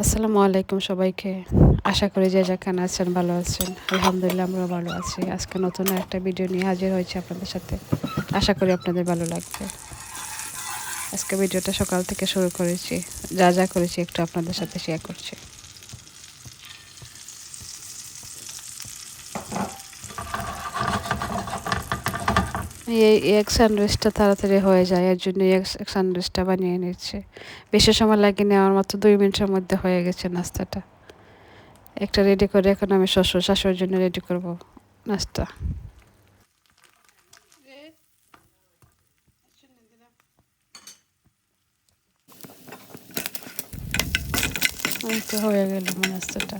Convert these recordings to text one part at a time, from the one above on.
আসসালামু আলাইকুম সবাইকে। আশা করি যে যেখানে আছেন ভালো আছেন। আলহামদুলিল্লাহ আমরা ভালো আছি। আজকে নতুন একটা ভিডিও নিয়ে হাজির হয়েছে আপনাদের সাথে। আশা করি আপনাদের ভালো লাগবে। আজকে ভিডিওটা সকাল থেকে শুরু করেছি। যা যা করেছি একটু আপনাদের সাথে শেয়ার করছি। এই এক স্যান্ডউইচটা তাড়াতাড়ি হয়ে যায়, এর জন্য এক স্যান্ডউইচটা বানিয়ে নিচ্ছে। বেশি সময় লাগেনি, আমার মাত্র দুই মিনিটের মধ্যে হয়ে গেছে নাস্তাটা। একটা রেডি করে এখন আমি শ্বশুর শাশুড়ির জন্য রেডি করব নাস্তা। হয়ে গেল নাস্তাটা।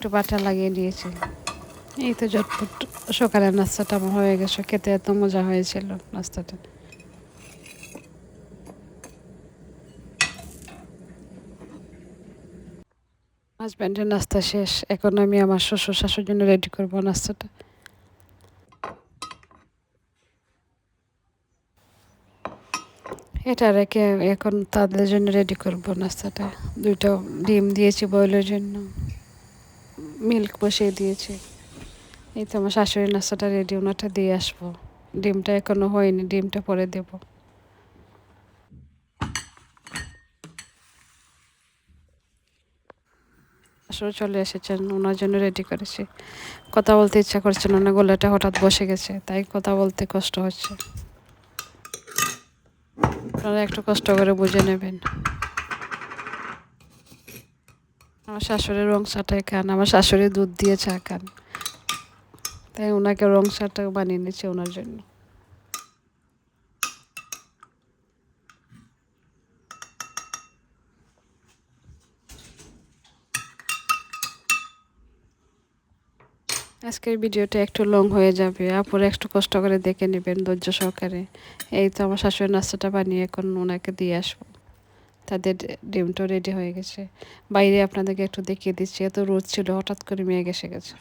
একটু বাটা লাগিয়ে দিয়েছি। এই তো ঝটপট সকালের নাস্তাটা আমার হয়ে গেছে, খেতে এত মজা হয়েছিল নাস্তাটা। হাজব্যান্ডের নাস্তা শেষ, এখন আমি আমার শ্বশুর শাশুর জন্য রেডি করব নাস্তাটা। এটা রেখে এখন তাদের জন্য রেডি করব নাস্তাটা। দুটো ডিম দিয়েছি বয়লের জন্য। মিল্ক বসিয়ে দিয়েছি। এই তো আমার শাশুড়ির নাস্তাটা রেডি ওনাটা দিয়ে আসব। ডিমটা এখনও হয়নি, ডিমটা পরে দেব। শাশুড়ি চলে এসেছেন, ওনার জন্য রেডি করেছি। কথা বলতে ইচ্ছা করছে না, ওনার গলাটা হঠাৎ বসে গেছে, তাই কথা বলতে কষ্ট হচ্ছে। আপনারা একটু কষ্ট করে বুঝে নেবেন। আমার শাশুড়ির রং চাটাই খান আমার শাশুড়ি দুধ দিয়ে চা খান। তাই ওনাকে রং চাটা বানিয়ে নিচ্ছে ওনার জন্য। আজকের ভিডিওটা একটু লং হয়ে যাবে। আপুরে একটু কষ্ট করে দেখে নেবেন ধৈর্য সহকারে। এই তো আমার শাশুড়ির নাস্তাটা বানিয়ে এখন ওনাকে দিয়ে আসব। তাদের ডিমটা রেডি হয়ে গেছে। বাইরে আপনাদেরকে একটু দেখিয়ে দিচ্ছি, এত রোদ ছিল, হঠাৎ করে মেয়ে গেছে। গেছে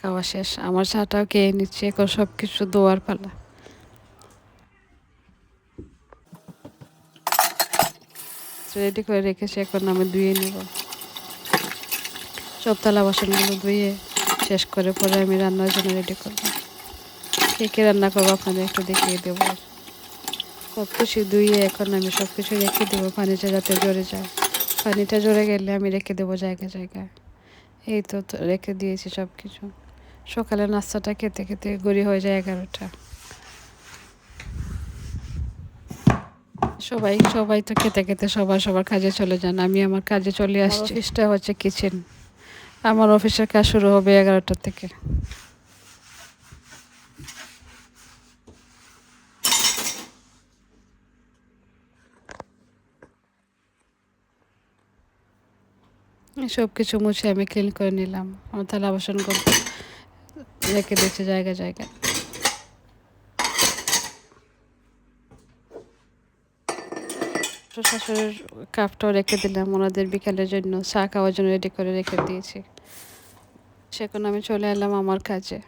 খাওয়া শেষ, আমার চাটাও খেয়ে নিচ্ছে, এখন সব কিছু দোয়ার পালা। রেডি করে রেখেছি, এখন আমি ধুয়ে নিব। সব থালা বাসনগুলো ধুয়ে শেষ করে পরে আমি রান্নার জন্য রেডি করব। কে কে রান্না করব আপনাদের একটু দেখিয়ে দেবো। সব কিছু ধুয়ে এখন আমি সব কিছু রেখে দেবো পানিটা যাতে জড়ে যায়। পানিটা জড়ে গেলে আমি রেখে দেবো জায়গায় জায়গায়। এই তো তো রেখে দিয়েছি সব কিছু সকালে নাস্তাটা খেতে খেতে গড়ি হয়ে যায় এগারোটা। সবাই সবাই তো খেতে খেতে সবার সবার কাজে চলে যান। আমি আমার কাজে চলে আসছি। অফিসটা হচ্ছে কিচেন আমার অফিসের কাজ শুরু হবে এগারোটা থেকে। সব কিছু মুছে আমি ক্লিন করে নিলাম। আমার থালা বাসনগুলো রেখে দিয়েছে জায়গা জায়গায় শাশুড়ির কাপটাও রেখে দিলাম, ওনাদের বিকালের জন্য চা খাওয়ার জন্য রেডি করে রেখে দিয়েছি। সেখানে আমি চলে এলাম আমার কাজে।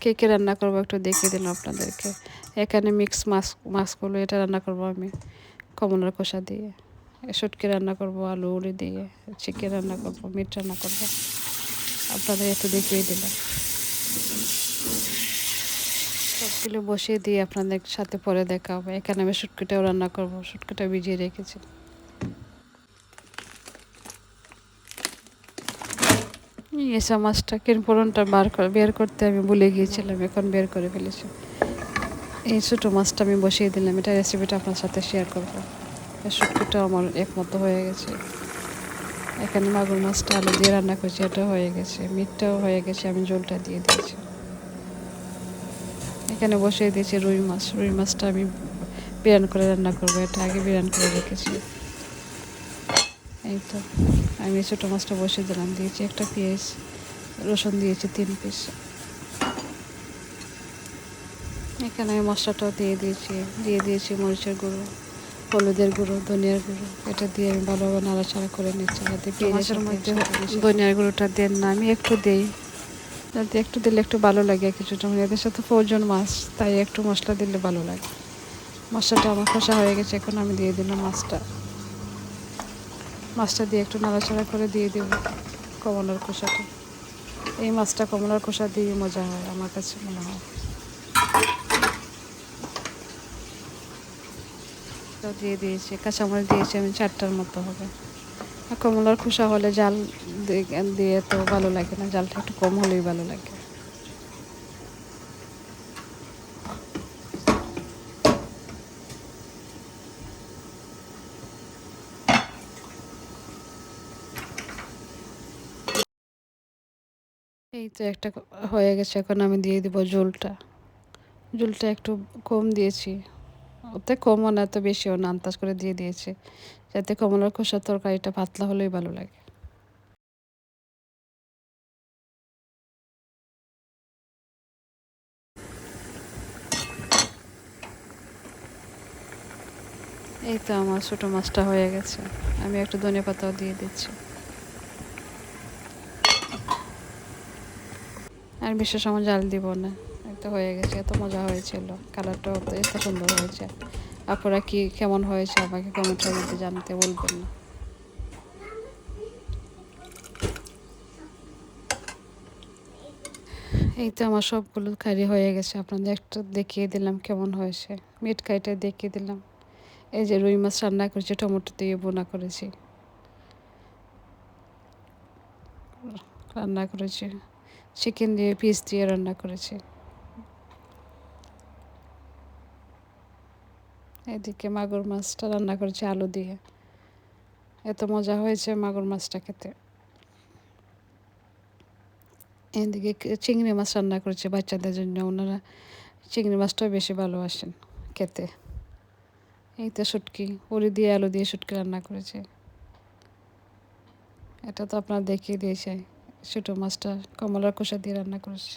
কে কে রান্না করব একটু দেখিয়ে দিলাম আপনাদেরকে। এখানে মিক্স মাছ মাছগুলো এটা রান্না করব আমি, কমলার কষা দিয়ে। শুটকি রান্না করব, আলু উড়ি দিয়ে চিকেন রান্না করব, মিট রান্না করব। আপনাদের একটু দেখিয়ে দিলাম। সবগুলো বসিয়ে দিয়ে আপনাদের সাথে পরে দেখা হবে। এখানে আমি শুটকিটাও রান্না করব শুটকিটা ভিজিয়ে রেখেছি। এসা মাছটা কিন পুরনটা বার বের করতে আমি ভুলে গিয়েছিলাম, এখন বের করে ফেলেছি। এই ছোটো মাছটা আমি বসিয়ে দিলাম, এটা রেসিপিটা আপনার সাথে শেয়ার করব। শুটকিটা আমার একমতো হয়ে গেছে। এখানে মাগুর মাছটা আলু দিয়ে রান্না করছি, এটা হয়ে গেছে। মিটটাও হয়ে গেছে, আমি জলটা দিয়ে দিয়েছি। এখানে বসিয়ে দিয়েছি রুই মাছ। রুই মাছটা আমি বিরান করে রান্না করব, এটা আগে বিরান করে রেখেছি। এই তো, আমি ছোটো মাছটা বসিয়ে দিলাম, দিয়েছি একটা পেঁয়াজ, রসুন দিয়েছি তিন পিস। এখানে আমি মশলাটাও দিয়ে দিয়েছি দিয়ে দিয়েছি মরিচের গুঁড়ো। হলুদের গুঁড়ো ধনিয়ার গুঁড়ো এটা দিয়ে আমি ভালোভাবে নাড়াচাড়া করে নিচ্ছি যাতে পেঁয়াজের মধ্যে ধনিয়ার গুঁড়োটা দেন না আমি একটু দিই। যাতে একটু দিলে একটু ভালো লাগে কিছুটা। এদের সাথে প্রয়োজন মাছ তাই একটু মশলা দিলে ভালো লাগে। মশলাটা আমার কষা হয়ে গেছে এখন আমি দিয়ে দিলাম মাছটা। মাছটা দিয়ে একটু নাড়াচাড়া করে দিয়ে দেব কমলার খোসাটা এই মাছটা কমলার খোসা দিয়ে মজা হয় আমার কাছে মনে হয়। দিয়ে দিয়েছি কাঁচামরিচ দিয়েছি, আমি চারটার মতো হবে। আর কমলার খোসা হলে জাল দিয়ে তো ভালো লাগে না, জালটা একটু কম হলেই ভালো লাগে। এই তো একটা হয়ে গেছে, এখন আমি দিয়ে দিব ঝোলটা। ঝোলটা একটু কম দিয়েছি। ওতে কমও না এত বেশিও না আন্দাজ করে দিয়ে দিয়েছে। যাতে কমলার খোসার তরকারিটা পাতলা হলেই ভালো লাগে। এই তো আমার ছোটো মাছটা হয়ে গেছে। আমি একটু ধনে পাতাও দিয়ে দিচ্ছি। আর বিশেষ আমার জাল দিব না। এত হয়ে গেছে, এত মজা হয়েছিল। কালারটাও এত সুন্দর হয়েছে। আপনারা কি কেমন হয়েছে আমাকে কমেন্টের মধ্যে জানতে বলবেন না। এই তো আমার সবগুলো কারি হয়ে গেছে, আপনাদের একটু দেখিয়ে দিলাম কেমন হয়েছে। মিট কাইটা দেখিয়ে দিলাম। এই যে রুই মাছ রান্না করেছি, টমেটো দিয়ে বোনা করেছি। রান্না করেছি। চিকেন দিয়ে পিস দিয়ে রান্না করেছি। এদিকে মাগুর মাছটা রান্না করেছি আলু দিয়ে। এত মজা হয়েছে মাগুর মাছটা খেতে। এদিকে চিংড়ি মাছ রান্না করেছে বাচ্চাদের জন্য। ওনারা চিংড়ি মাছটাও বেশি ভালোবাসেন খেতে। এই তো শুটকি, উড়ি দিয়ে আলু দিয়ে শুটকি রান্না করেছে। এটা তো আপনার দেখিয়ে দিয়েছে ছোটো মাছটা কমলার কষা দিয়ে রান্না করেছে।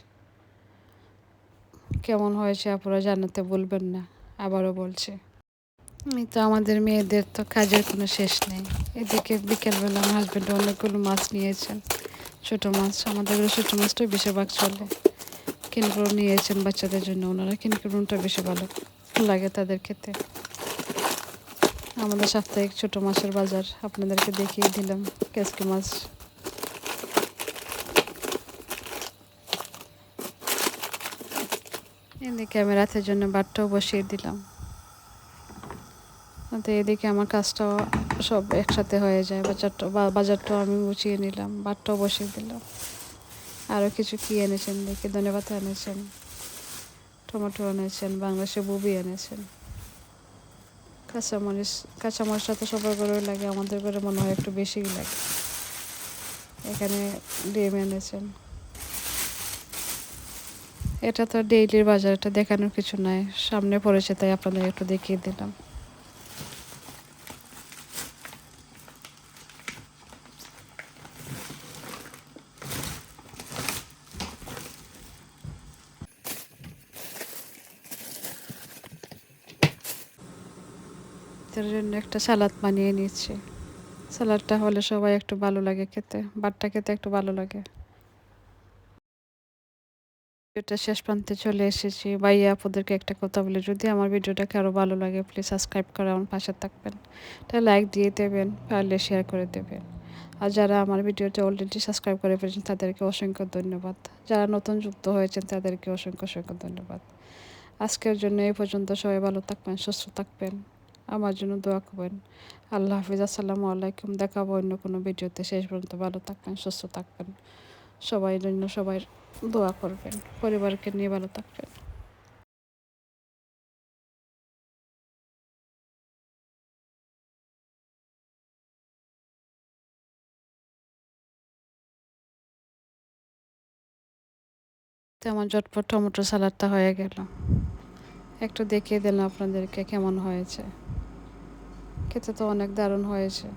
কেমন হয়েছে আপনারা জানাতে বলবেন না, আবারও বলছে। এই তো আমাদের মেয়েদের তো কাজের কোনো শেষ নেই। এদিকে বিকেলবেলা আমার হাজব্যান্ড অনেকগুলো মাছ নিয়েছেন। ছোটো মাছ, আমাদের ছোটো মাছটাই বেশিরভাগ চলে। কিনকুড়ো নিয়েছেন বাচ্চাদের জন্য, ওনারা কিনকুড়োটা বেশি ভালো লাগে তাদের খেতে। আমাদের সাপ্তাহিক ছোটো মাছের বাজার, আপনাদেরকে দেখিয়ে দিলাম কেসকি মাছ। এদিকে আমি রাতের জন্য বাটটাও বসিয়ে দিলাম। তো এদিকে আমার কাজটাও সব একসাথে হয়ে যায়। বাজারটা বাজারটাও আমি গুছিয়ে নিলাম বাটটাও বসিয়ে দিলাম। আরও কিছু কী এনেছেন দেখি? ধন্যবাদ এনেছেন, টমেটো এনেছেন, বাংলাদেশে বুবি এনেছেন। কাঁচামরিচ কাঁচামরিচটা তো সবার ঘরে লাগে, আমাদের ঘরে মনে হয় একটু বেশিই লাগে। এখানে ডিম এনেছেন। এটা তো ডেইলির বাজারটা দেখানোর কিছু নাই। সামনে পড়েছে, তাই আপনাদের একটু দেখিয়ে দিলাম। তার জন্য একটা সালাদ বানিয়ে নিচ্ছি সালাদটা হলে সবাই একটু ভালো লাগে খেতে বাটটা খেতে একটু ভালো লাগে। ভিডিওটা শেষ প্রান্তে চলে এসেছি। ভাইয়া আপনাদেরকে একটা কথা বলে, যদি আমার ভিডিওটাকে আরও ভালো লাগে প্লিজ সাবস্ক্রাইব করে আমার পাশে থাকবেন। তাহলে লাইক দিয়ে দেবেন, পারলে শেয়ার করে দেবেন। আর যারা আমার ভিডিওটা অলরেডি সাবস্ক্রাইব করে ফেলেছেন, তাদেরকে অসংখ্য ধন্যবাদ। যারা নতুন যুক্ত হয়েছেন, তাদেরকে অসংখ্য অসংখ্য ধন্যবাদ। আজকের জন্য এই পর্যন্ত সবাই ভালো থাকবেন, সুস্থ থাকবেন। আমার জন্য দোয়া করবেন। আল্লাহ হাফিজ, আসসালামু আলাইকুম। দেখাবো অন্য কোনো ভিডিওতে। শেষ পর্যন্ত ভালো থাকবেন, সুস্থ থাকবেন। সবাই জন্য সবাই দোয়া করবেন। পরিবারকে নিয়ে ভালো থাকবেন। আমার জটপট টমেটো সালাডটা হয়ে গেল। একটু দেখিয়ে দিলাম আপনাদেরকে কেমন হয়েছে। খেতে তো অনেক দারুণ হয়েছে।